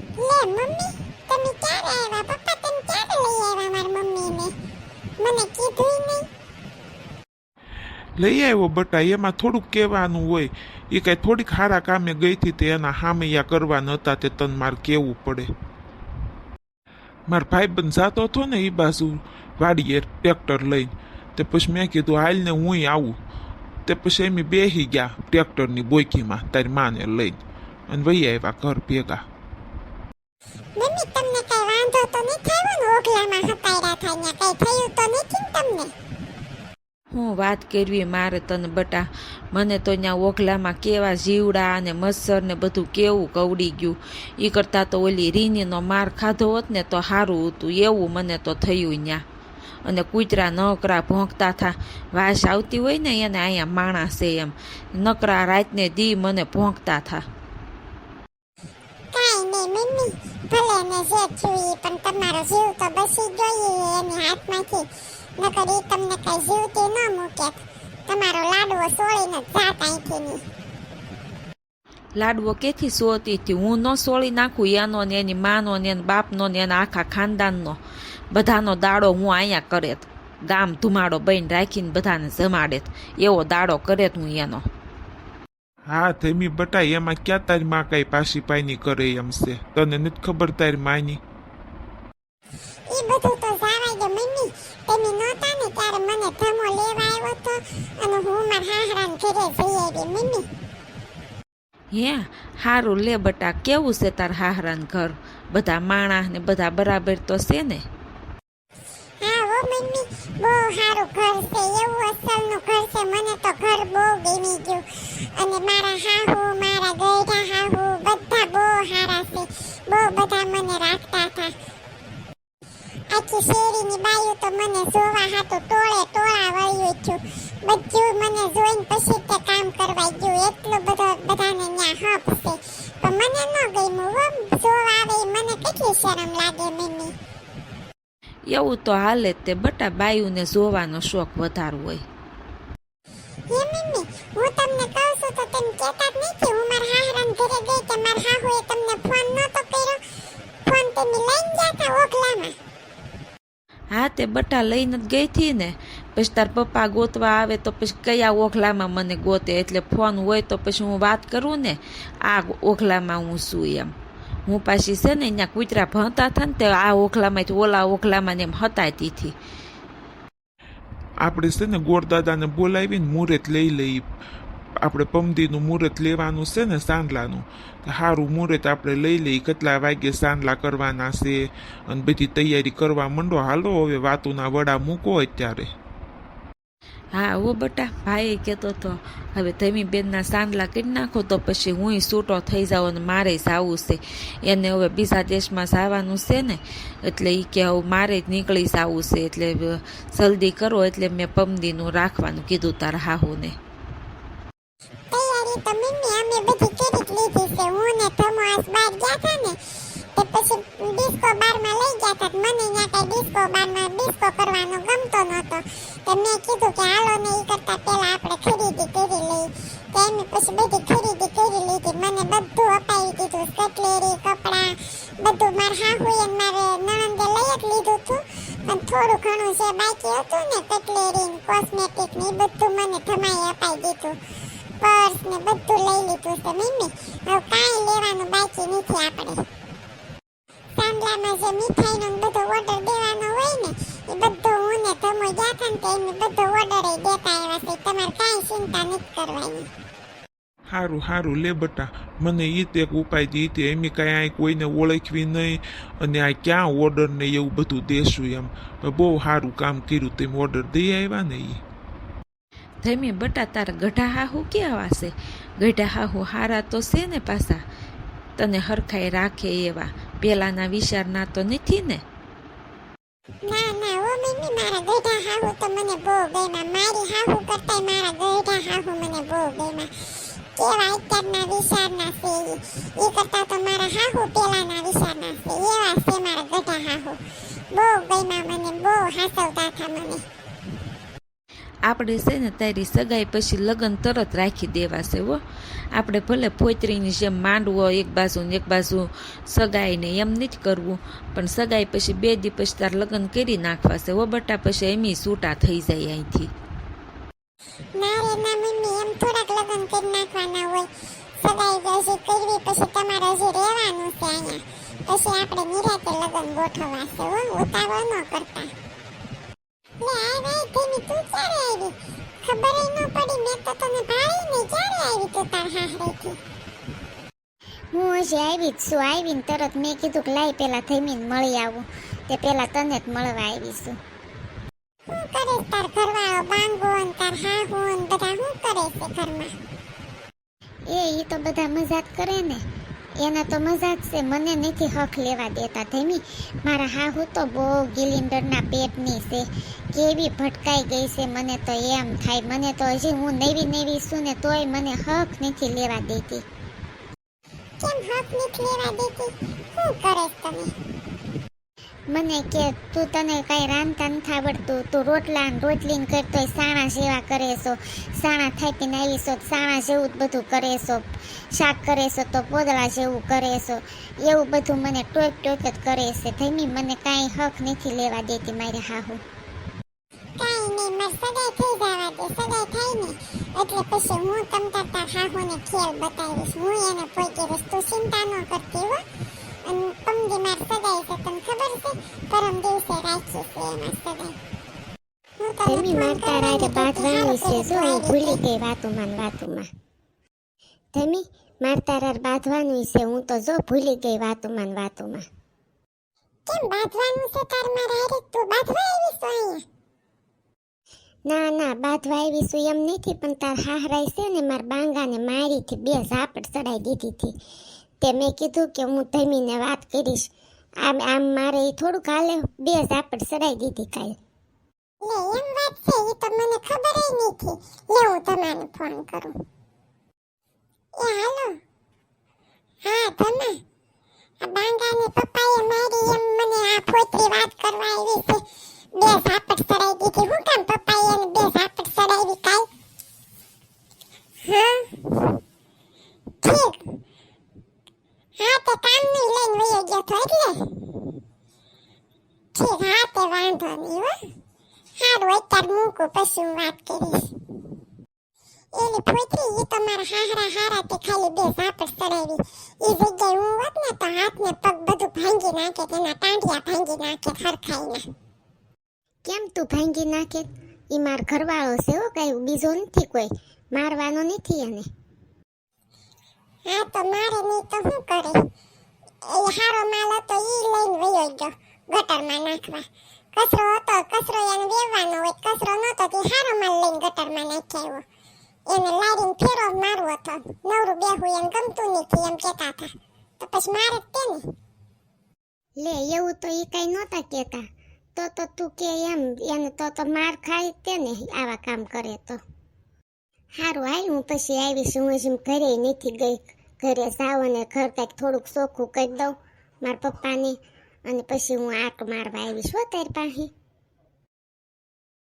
લે, મમ્મી, તમે ક્યારે આવ્યા? પપ્પા તમે ક્યારે લઈ આવ્યા મારા મમ્મીને? મને કીધું નહીં. લઈ આવ્યો બટા, એમાં થોડુંક કહેવાનું હોય. એ કાંઈ થોડીક હારા કામે ગઈ હતી તે એના હામૈયા કરવા નહોતા તે તને મારે કહેવું પડે. મારો ભાઈબંધ જાતો હતો ને એ બાજુ વાડીએ ટ્રેક્ટર લઈને. તે પછી મેં કીધું, હાલને હું આવું. તે પછી એમ બેસી ગયા ટ્રેક્ટરની બોયકીમાં, તારી માને લઈને. અને વહી આવ્યા ઘર ભેગા. મમ્મી તમને કઈ વાંધો તો નહીં થયો ને ઓગલામાં હતાયરા થાય કઈ થયું તો નથી તમને હું વાત કરવી મારે તને બટા મને તો ત્યાં ઓખલામાં કેવા જીવડા અને મચ્છર ને બધું કેવું કવડી ગયું. એ કરતાં તો ઓલી રીનીનો માર ખાધો હોત ને તો સારું હતું એવું મને તો થયું ત્યાં અને કૂતરા નકરા ભોંકતા થા. વાસ આવતી હોય ને એને અહીંયા માણસ છે એમ. નકરા રાતને દી મને ભોંકતા થા. કાઈ નહીં મમ્મી. ભલે એને જે થયું પણ તમારો જીવ તો બસી ગયો એની હાથમાંથી. નકર તમને કઈ જીવતી ન મૂકે. તમારો લાડવો સોળીને જાત અહીંથી લાડવો કેથી સોતી હતી હું ન સોળી નાખું એનો ને એની માનો ને એના બાપનો ને એના આખા ખાનદાનનો. બધાનો દાડો હું અહીંયા કરેત. ગામ ધુમાડો બહીને રાખીને બધાને જમાડેત. એવો દાડો કરેત હું એનો. હા ધેમી બટા એમાં ક્યાં તારી માં કઈ પાછી પાયની કરે એમ છે. તને નથી ખબર તારી માની? ઈ બધું તો જાવાય દે મમ્મી. તમે નહોતા ને ત્યારે મને ધમો લેવા આવ્યો તો અને હું મારા હાહરાને ઘરે જઈ આવી મમ્મી. હે હારું લે બટા કેવું છે તાર હાહરાન ઘર? બધા માણા ને બધા બરાબર તો છે ને? હા હો મમ્મી. બહુ સારું ઘર છે એવું અસલનું ઘર છે. મને તો ઘર બહુ ગમી ગયું. અને મારા હાહુ, મારા ગયડા હાહુ, બધા બહુ સારા છે. બહુ બધા મને રાખતા હતા. આખી શેરીની બાયું તો મને જોવા હાતું ટોળે ટોળા વળ્યું છું બધું મને જોઈને પછી તે કામ કરવા ગયું. એટલો બધો બધાને ત્યાં હપ છે. પણ મને ન ગમ્યું. હો જોવા આવે મને કેટલી શરમ લાગે મમ્મી. એવું તો હાલે તે, બટા બાયુને જોવાનો શોખ વધારો હોય. કહેતા જ નથી હું મારા હાહરાને ઘરે ગઈ કે મારા હાહુએ તમને ફોન નહોતો કર્યો. ફોન તે લઈને ગયા હતા ઓખલામાં હા તે બટા લઈને જ ગઈ હતી ને. પછી તાર પપ્પા ગોતવા આવે તો પછી કયા ઓખલામાં મને ગોતે? એટલે ફોન હોય તો પછી હું વાત કરું ને આ ઓખલામાં હું છું એમ. હું પાછી છે ને અહીંયા કૂતરા ભણતા હતા ને તે આ ઓખલામાંથી ઓલા ઓખલામાં ને એમ હતાતી હતી. આપણે છે ને ગોરદાદાને બોલાવીને મુહૂર્ત લઈ લઈ આપણે પમદીનું મુહૂર્ત લેવાનું છે ને સાંડલાનું સારું મુહૂર્ત આપણે લઈ લઈ કેટલા વાગે સાંડલા કરવાના છે અને બધી તૈયારી કરવા માંડો. હાલો, હવે વાતુના વડા મૂકો અત્યારે. હા, ઓ બટા ભાઈ કહેતો હતો હવે ધમી બેનના સાંડલા કરી નાખો, તો પછી હુંય છૂટો થઈ જાઉં અને મારે જવું છે. એને હવે બીજા દેશમાં જવાનું છે ને, એટલે એ કે હવે મારે જ નીકળી જવું છે, એટલે જલ્દી કરો, એટલે મેં પમદીનું રાખવાનું કીધું તારા હાહુને. તૈયારી તો મમ્મી અમે બધી કરી લીધી છે. હું ને ધમો આજ બહાર ગયા હતા ને, તે પછી ડિસ્કો બારમાં લઈ ગયા હતા મને ત્યાં કઈ ડિસ્કો બારમાં ડિસ્કો કરવાનો ગમતો નહોતો. તો મેં કીધું કે હાલો ને એ કરતા પહેલા આપણે ખરીદી કરી લઈ તો એમ પછી બધી ખરીદી કરી લીધી. મને બધું અપાવી દીધું. કટલેરી, કપડાં, બધું મારા હાહુએ મારે નણંદે લઈ જ લીધું હતું. પણ થોડું ઘણું જે બાકી હતું ને, કટલેરી કોસ્મેટિક ને એ બધું મને ધમાઈ અપાઈ દીધું. પર્સ ને બધું લઈ લીધું છે મમ્મી. હવે કાંઈ લેવાનું બાકી નથી આપણે. સાંભળામાં જે મીઠાઈનો બધો ઓર્ડર દેવાનો હોય ને, એ બધો હું ને ધમો ગયા હતા ને તો એમને બધો ઓર્ડર દેતા આવ્યા છે. તમારે કાંઈ ચિંતા નથી કરવાની. સારું સારું લે બટા. મને એ તે એક ઉપાય દી તે એમ કાંઈ કોઈને ઓળખવી નહીં અને આ ક્યાં ઓર્ડર ને એવું બધું દેશું એમ. બહુ સારું કામ કર્યું તેમ ઓર્ડર દઈ આવ્યા ને એ ધમી બટા તાર ગઢા હાહુ કેવા છે ગઢા હાહુ હારા તો છે ને પાછા તને હરખાઈ રાખે એવા. પેલાના વિચારના તો નથી ને? ના ના, ઓ મમ્મી, મારા ગઈઢા હાહુ તો મને બહુ ગમ્યા. મારી હાહુ કરતાંય મારા ગઈઢા હાહુ મને બહુ ગમ્યા. કેવા અત્યારના વિચારના છે. ઈ. કરતા તો મારા હાહુ પેલાના વિચારના છે. એવા મારા ગઈઢા હાહુ બહુ ગમ્યા મને, બહુ હાસવતા હતા મને. આપણે છે ને તારી સગાઈ પછી લગ્ન તરત રાખી દેવાશે, હો. આપણે ભલે પોતરીની જેમ માંડવો એક બાજુ ને એક બાજુ સગાઈને એમ જ કરવું, પણ સગાઈ પછી બે દી પછી તાર લગ્ન કરી નાખવાશે, હો. બટા પછી એમી છૂટા થઈ જાય અહીંથી. ના રે એમ થોડાક લગ્ન કરી નાખવાના હોય. સગાઈ પછી આપણે નિરાતે લગ્ન ગોઠવાશે ઉતાવળ ન કરતા. લે આ ભાઈ ધીમી તું ક્યારે આવી? ખબર ન પડી મેં તો તને ભાળી નહીં. ક્યારે આવી તું તાર હાહરેથી? હું હજી આવી જ છું. આવીને તરત મેં કીધું કે લાઈ પેલા થઈને મળી આવું. તે પેલા તને જ મળવા આવી છું. શું કરે તાર ઘરવાળો બાંગો ને તાર હાહુ ને બધા શું કરે છે ઘરમાં? એ ઈ તો બધા મજાક કરે ને. એને તો મજાક છે. મને નથી હક લેવા દેતા ધેમી. મારા હાહુ તો બહુ ગિલિન્ડરના પેટની છે. કેવી ભટકાઈ ગઈ છે મને તો એમ થાય. મને તો હજી હું નવી નવી છું ને તોય મને હક નથી લેવા દેતી. કેમ હક નથી લેવા દેતી? શું કરે તમે? મને કે, તું તને કઈ રાંધતા નથી આવડતું. તું રોટલા ને રોટલી ને કરતો સાણા જેવા કરે છો. સાણા થાપીને આવી છો સાણા જેવું જ બધું કરે છો. શાક કરે છો તો પોદળા જેવું કરે છો. એવું બધું મને ટોક ટોક જ કરે છે. ધમી મને કાંઈ હક નથી લેવા દેતી મારી હાહુ. કાંઈ નહીં, મારે સગાઈ થઈ જવા દે, સગાઈ ને. એટલે પછી હું તમતા તાર હાહુને ખેલ બતાવીશ. હું એને પોઈકી રસ્તો ચિંતા ન કરતી અને પમદી માર સગાઈ છે તમને ખબર છે પરમ દિવસે રાખી છે એમાં સગાઈ તને મારતા રાતે કરવાની વાણી છે જો હું ભૂલી ગઈ વાતુમાં વાતુમાં ધમી મારતા રાત બાંધવાની છે હું તો જો ભૂલી ગઈ વાતુમાં વાતુમાં કેમ બાંધવાનું છે તાર મારે હારે તું બાંધવા આવીશ તો અહીંયા ના ના બાંધવા આવી છું એમ નથી પણ તાર હાહરાય છે ને માર બાંગાને મારીથી બે ઝાપટ ચડાઈ દીધી હતી તે મેં કીધું કે હું ધમીને વાત કરીશ. આમ આમ મારે થોડુંક હાલે, બે ઝાપડ સડાઈ દીધી કાલે. લે, એમ વાત છે એ તો મને ખબર જ નથી લે, હું તમારે ફોન કરું. એ હાલો. હા તમે આ બાંગાને પપ્પાએ મારી એમ મને આ ફોતરી વાત કરવા આવી છે બે ઝાપટ ચડાઈ દીધી હું કામ પપ્પાએ એને બે ઝાપટ ચડાવી કાલ હા ઠીક હા તે કામનું લઈને વયો ગયો તો એટલે ઠીક હા તે વાંધો નહીં હો હારું અત્યારે મૂકું પછી હું વાત કરીશ. એલી પોતરી એ તો મારા હારા તે ખાલી બે ઝાપડ ચડાવી. એ જગ્યાએ હું હોત ને તો હાથ ને પગ બધું ભાંગી નાખે તેના ટાંટિયા ભાંગી નાખે હરખાઈને કેમ તું ભાંગી નાખે? એ માર ઘરવાળો છે હો કઈ બીજો નથી કોઈ. મારવાનો નથી એને. હા તો મારે નહીં તો શું કરે? એ હારો માલ હતો એ લઈને વયો ગયો ગટરમાં નાખવા. કચરો હતો. કચરો એને વેવવાનો હોય. કચરો નહોતો. તે હારો માલ લઈને ગટરમાં આવ્યો એને લારીને ફેરો મારવો હતો. નવરું બેહું એમ ગમતું નથી એમ કહેતા હતા. તો પછી મારે જ તે લે, એવું તો એ કઈ નહોતા કેતા તો તો તું કે એમ, એને તો તો માર ખાય તે આવા કામ કરે તો. હારું, હાલ હું પછી આવીશ. હું હજી ઘરે નથી ગઈ. ઘરે જાઉં અને ઘર કાંઈક થોડુંક ચોખ્ખું કરી દઉં. મારા પપ્પાને અને પછી હું આંક મારવા આવીશ હો તારી પાસે